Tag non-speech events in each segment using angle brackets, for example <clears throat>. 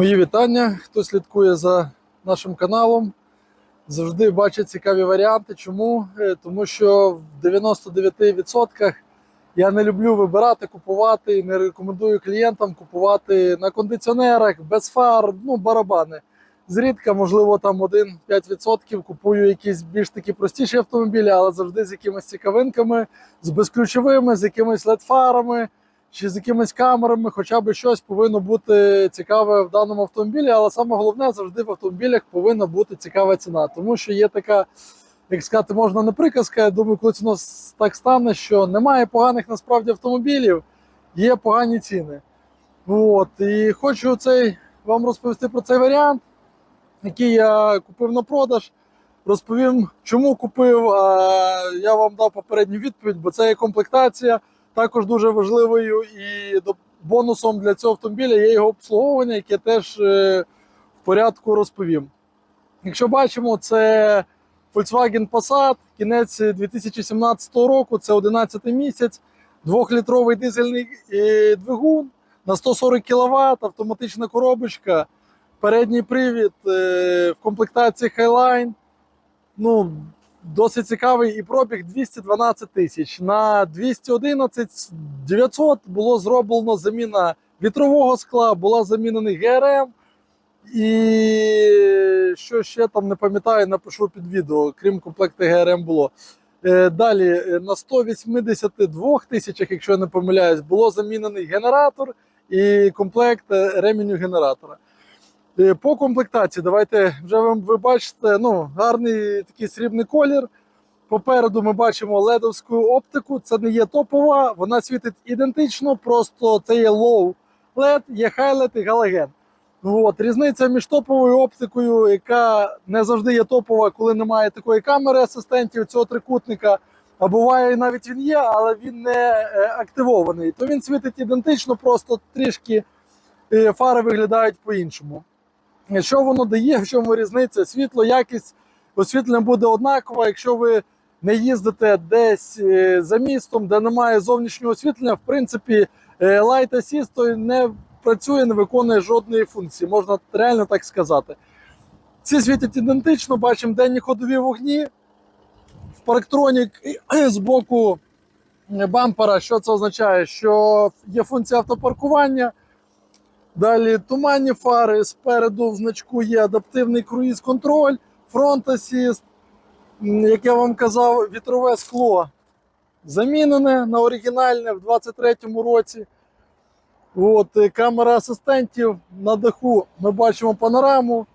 Мої вітання. Хто слідкує за нашим каналом, завжди бачить цікаві варіанти. Чому? Е, Тому що в 99% я не люблю вибирати, купувати і не рекомендую клієнтам купувати на кондиціонерах, без фар, ну, барабани. Зрідка, можливо, там 1-5% купую якісь більш такі простіші автомобілі, але завжди з якимись цікавинками, з безключовими, з якимись LED-фарами чи з якимись камерами, хоча б щось повинно бути цікаве в даному автомобілі. Але саме головне завжди в автомобілях повинна бути цікава ціна, тому що є така, як сказати, можна не приказка. Я думаю, коли воно так стане, що немає поганих насправді автомобілів, є погані ціни. От і хочу цей вам розповісти про цей варіант, який я купив на продаж. Розповім, чому купив. А я вам дав попередню відповідь, бо це є комплектація також дуже важливою і бонусом для цього автомобіля є його обслуговування, яке теж е, в порядку розповім. Якщо бачимо, це Volkswagen Passat, кінець 2017 року, це 11 місяць, 2-літровий дизельний е, двигун на 140 кВт, автоматична коробочка, передній привід е, в комплектації Highline. Ну, досить цікавий і пробіг 212 тисяч. На 211 900 було зроблено заміна вітрового скла, була замінений ГРМ. І що ще там не пам'ятаю, напишу під відео, крім комплекту ГРМ було. Е, Далі е, на 182 тисячах, якщо я не помиляюсь, було замінений генератор і комплект е, ременю генератора. Е, По комплектації, давайте вже ви, бачите ну, гарний такий срібний колір. Попереду ми бачимо ледовську оптику. Це не є топова, вона світить ідентично, просто це є low LED, є highlight і галоген. От, різниця між топовою оптикою, яка не завжди є топова, коли немає такої камери асистентів, цього трикутника. А буває навіть він є, але він не е, активований. То він світить ідентично, просто трішки е, фари виглядають по-іншому. Що воно дає, в чому різниця? Світло, якість освітлення буде однакова. Якщо ви не їздите десь е, за містом, де немає зовнішнього освітлення, в принципі, е, Light Assist не працює, не виконує жодної функції, можна реально так сказати. Ці світять ідентично, бачимо денні ходові вогні. В парктронік з боку бампера, що це означає? Що є функція автопаркування. Далі туманні фари, спереду в значку є адаптивний круїз-контроль, фронт асіст, як я вам казав, вітрове скло замінене на оригінальне в 23-му році. От, камера асистентів на даху. Ми бачимо панораму,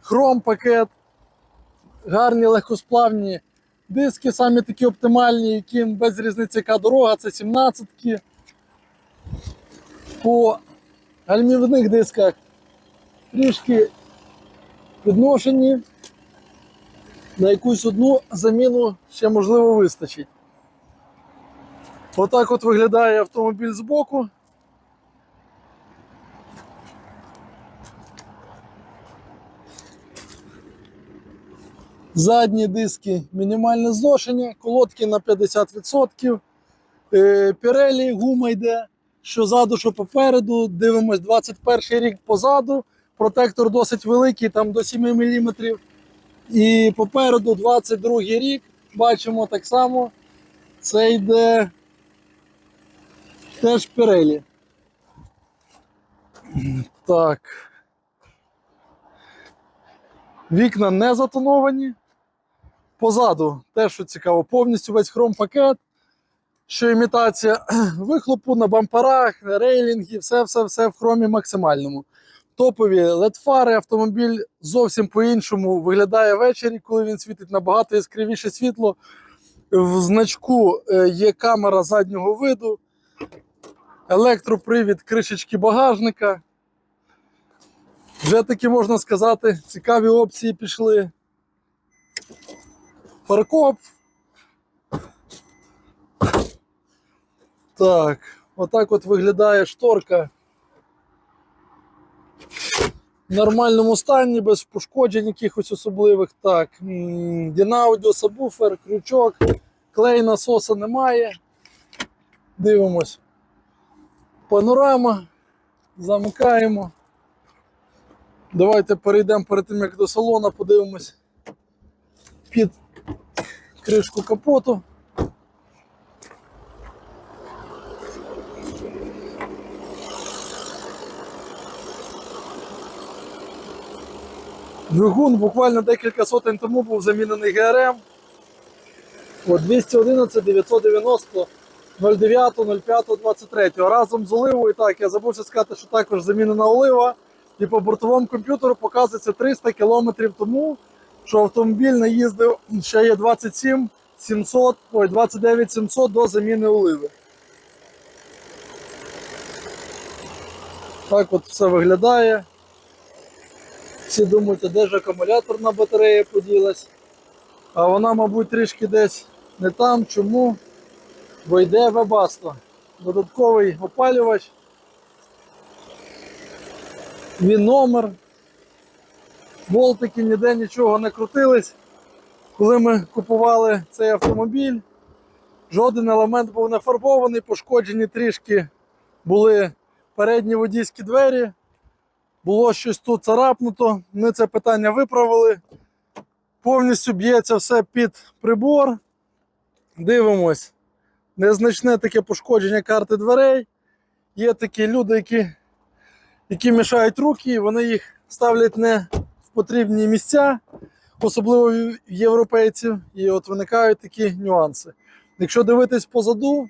хром пакет, гарні легкосплавні диски, самі такі оптимальні, які без різниці яка дорога, це 17-ки. По гальмівних дисках трішки підношені. На якусь одну заміну ще можливо вистачить. Отак от виглядає автомобіль збоку. Задні диски мінімальне зношення, колодки на 50%. Е, Пірелі гума йде, що ззаду, що попереду. Дивимось 21 рік позаду. Протектор досить великий, там до 7 мм. І попереду 22 рік. Бачимо так само. Це йде теж Пірелі. Так. Вікна не затоновані. Позаду теж що цікаво, повністю весь хром-пакет, що імітація <clears throat> вихлопу на бамперах, рейлінги, все-все-все в хромі максимальному. Топові LED-фари, автомобіль зовсім по-іншому виглядає ввечері, коли він світить набагато яскравіше світло. В значку е, є камера заднього виду, електропривід кришечки багажника. Вже таки можна сказати, цікаві опції пішли. Паркоп. Так, отак от виглядає шторка. В нормальному стані, без пошкоджень якихось особливих. Так, Дінаудіо, сабвуфер, крючок, клей насоса немає. Дивимось. Панорама. Замикаємо. Давайте перейдемо перед тим, як до салона, подивимось під кришку капоту. Двигун буквально декілька сотень тому був замінений ГРМ. От 211 990 09 05 23. Разом з оливою, так, я забувся сказати, що також замінена олива. І по бортовому комп'ютеру показується 300 км тому, що автомобіль наїздив ще є 27 700, ой, 29 700 до заміни оливи. Так от все виглядає. Всі думають, а де ж акумуляторна батарея поділась. А вона, мабуть, трішки десь не там. Чому? Бо йде вебасто. Додатковий опалювач. Він номер. Болтики ніде нічого не крутились. Коли ми купували цей автомобіль, жоден елемент був не фарбований, пошкоджені трішки були передні водійські двері. Було щось тут царапнуто. Ми це питання виправили. Повністю б'ється все під прибор. Дивимось. Незначне таке пошкодження карти дверей. Є такі люди, які, які мішають руки, і вони їх ставлять не в потрібні місця, особливо в європейців. І от виникають такі нюанси. Якщо дивитись позаду,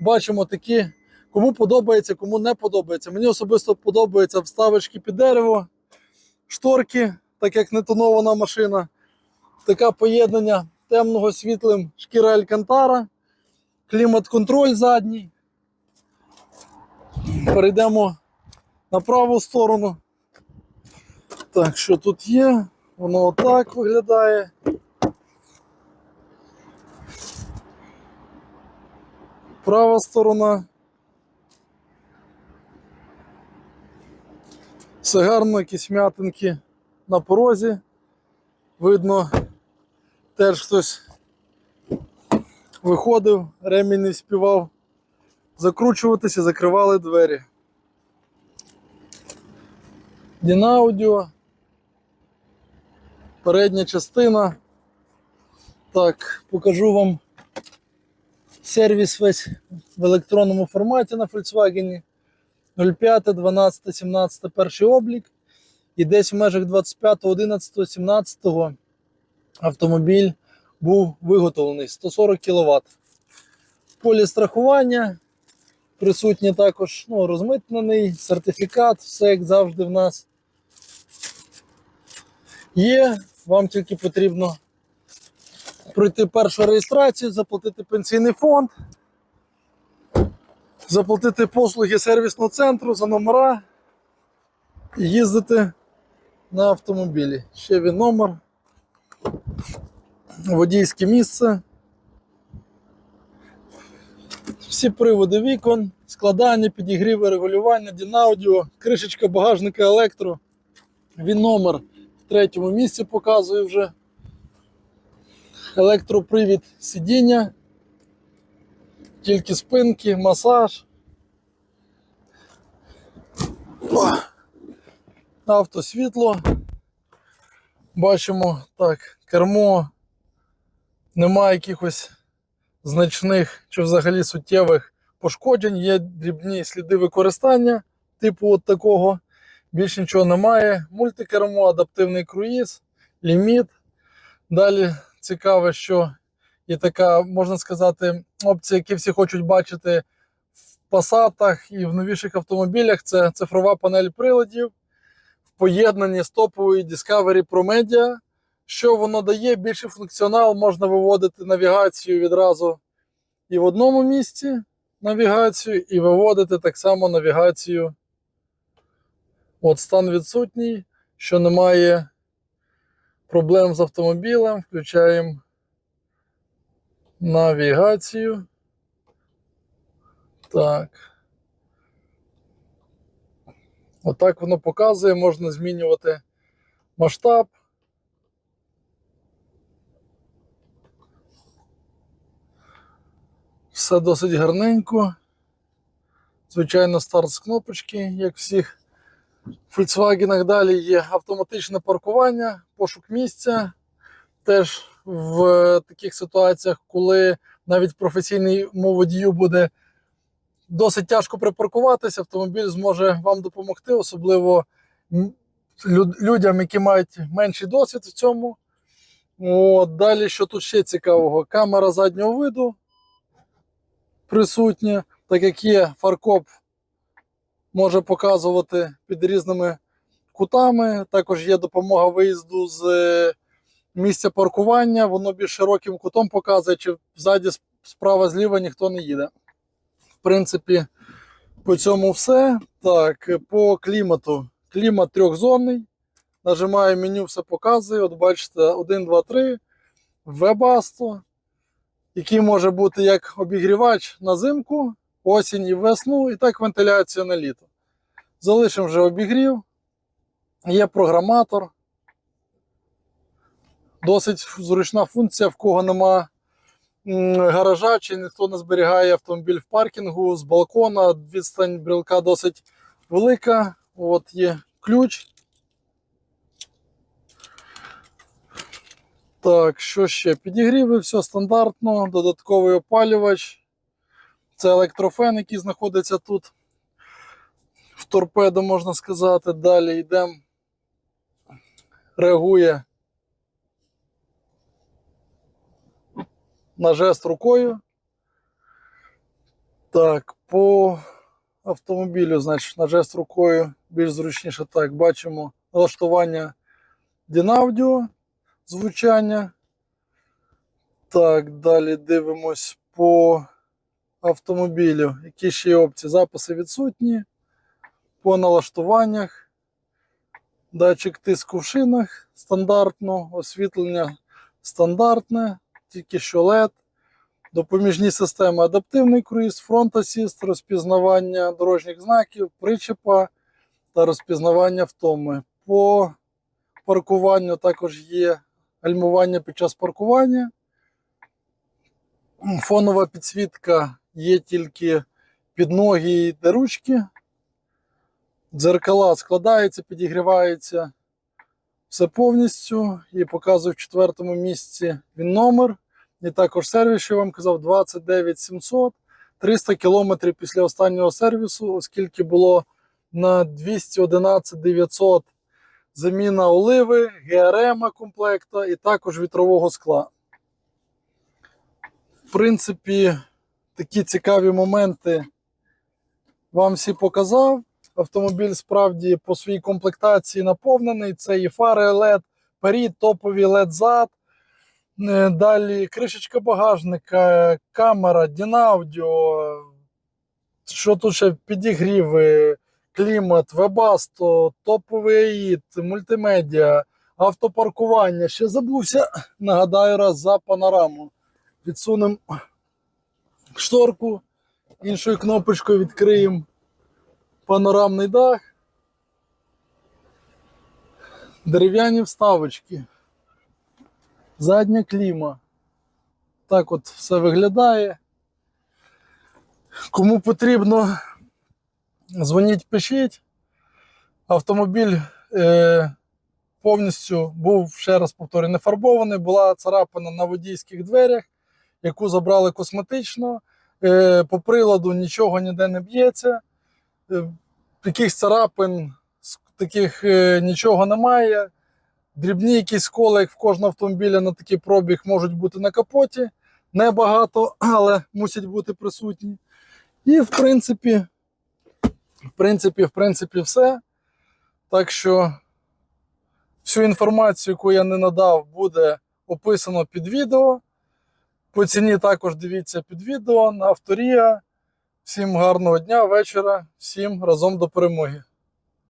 бачимо такі, кому подобається, кому не подобається. Мені особисто подобаються вставочки під дерево, шторки, так як не тонована машина. Таке поєднання темного світлим шкіра Алькантара, клімат-контроль задній. Перейдемо на праву сторону. Так, що тут є? Воно отак виглядає. Права сторона. Все гарно, якісь м'ятинки на порозі. Видно, теж хтось виходив, ремінь не співав закручуватися, закривали двері. Дінаудіо. Передня частина. Так, покажу вам сервіс весь в електронному форматі на Volkswagen. 05, 12, 17 перший облік. І десь в межах 25, 11, 17 автомобіль був виготовлений 140 кВт. Полі страхування присутній також ну, розмитнений, сертифікат, все як завжди в нас є. Вам тільки потрібно пройти першу реєстрацію, заплатити пенсійний фонд, заплатити послуги сервісного центру за номера і їздити на автомобілі. Ще він номер, водійське місце. Всі приводи вікон, складання, підігріви, регулювання, дінаудіо, кришечка багажника електро. Він номер в третьому місці показує вже. Електропривід сидіння, тільки спинки, масаж. Автосвітло. Бачимо так, кермо. Немає якихось значних чи взагалі суттєвих пошкоджень, є дрібні сліди використання, типу от такого. Більш нічого немає. Мультикермо, адаптивний круїз, ліміт. Далі цікаве, що є така, можна сказати, опція, які всі хочуть бачити в пасатах і в новіших автомобілях. Це цифрова панель приладів в поєднанні з топовою Discovery Pro Media. Що воно дає? Більший функціонал, можна виводити навігацію відразу і в одному місці навігацію, і виводити так само навігацію. От стан відсутній, що немає проблем з автомобілем. Включаємо навігацію. Так. Отак воно показує, можна змінювати масштаб. Все досить гарненько. Звичайно, старт з кнопочки, як всіх В Volkswagen далі є автоматичне паркування, пошук місця. Теж в е, таких ситуаціях, коли навіть професійному водію буде досить тяжко припаркуватися, автомобіль зможе вам допомогти, особливо людям, які мають менший досвід в цьому. От, далі, що тут ще цікавого? Камера заднього виду присутня, так як є фаркоп, може показувати під різними кутами. Також є допомога виїзду з е, місця паркування, воно більш широким кутом показує, чи ззаді справа зліва ніхто не їде. В принципі, по цьому все. Так, по клімату. Клімат трьохзонний. Нажимаю меню, все показує. От бачите, 1, 2, 3. Вебасто, який може бути як обігрівач на зимку, осінь і весну, і так вентиляція на літо. Залишимо вже обігрів. Є програматор. Досить зручна функція, в кого нема гаража, чи ніхто не зберігає автомобіль в паркінгу з балкона. Відстань брілка досить велика. От є ключ. Так, що ще? Підігріви, все стандартно, додатковий опалювач. Це електрофен, який знаходиться тут. В торпедо, можна сказати. Далі йдемо. Реагує на жест рукою. Так, по автомобілю, значить, на жест рукою більш зручніше так. Бачимо налаштування Дінаудіо звучання. Так, далі дивимось по автомобілю. Які ще є опції? Записи відсутні. По налаштуваннях. Датчик тиску в шинах стандартно, освітлення стандартне, тільки що LED. Допоміжні системи адаптивний круїз, фронт асіст, розпізнавання дорожніх знаків, причепа та розпізнавання втоми. По паркуванню також є гальмування під час паркування. Фонова підсвітка є тільки під ноги та ручки. Дзеркала складаються, підігріваються все повністю. І показую в четвертому місці він номер. І також сервіс, що я вам казав, 29700. 300 км після останнього сервісу, оскільки було на 211 900 заміна оливи, ГРМ комплекта і також вітрового скла. В принципі, такі цікаві моменти вам всі показав. Автомобіль справді по своїй комплектації наповнений. Це і фари LED, перід, топові LED зад. Е, Далі кришечка багажника, камера, Дінаудіо. Що тут ще підігріви, клімат, вебасто, топовий аїд, мультимедіа, автопаркування. Ще забувся, нагадаю раз за панораму. Відсунемо шторку, іншою кнопочкою відкриємо панорамний дах. Дерев'яні вставочки. Задня кліма. Так от все виглядає. Кому потрібно, дзвоніть, пишіть. Автомобіль е, повністю був, ще раз повторюю, не фарбований. Була царапина на водійських дверях, яку забрали косметично. Е, по приладу нічого ніде не б'ється. Е, таких царапин, таких е, нічого немає. Дрібні якісь сколи, як в кожного автомобіля на такий пробіг, можуть бути на капоті. Небагато, <clears throat> але мусять бути присутні. І, в принципі, в принципі, в принципі, все. Так що всю інформацію, яку я не надав, буде описано під відео. По ціні також дивіться під відео на авторія. Всім гарного дня, вечора, всім разом до перемоги.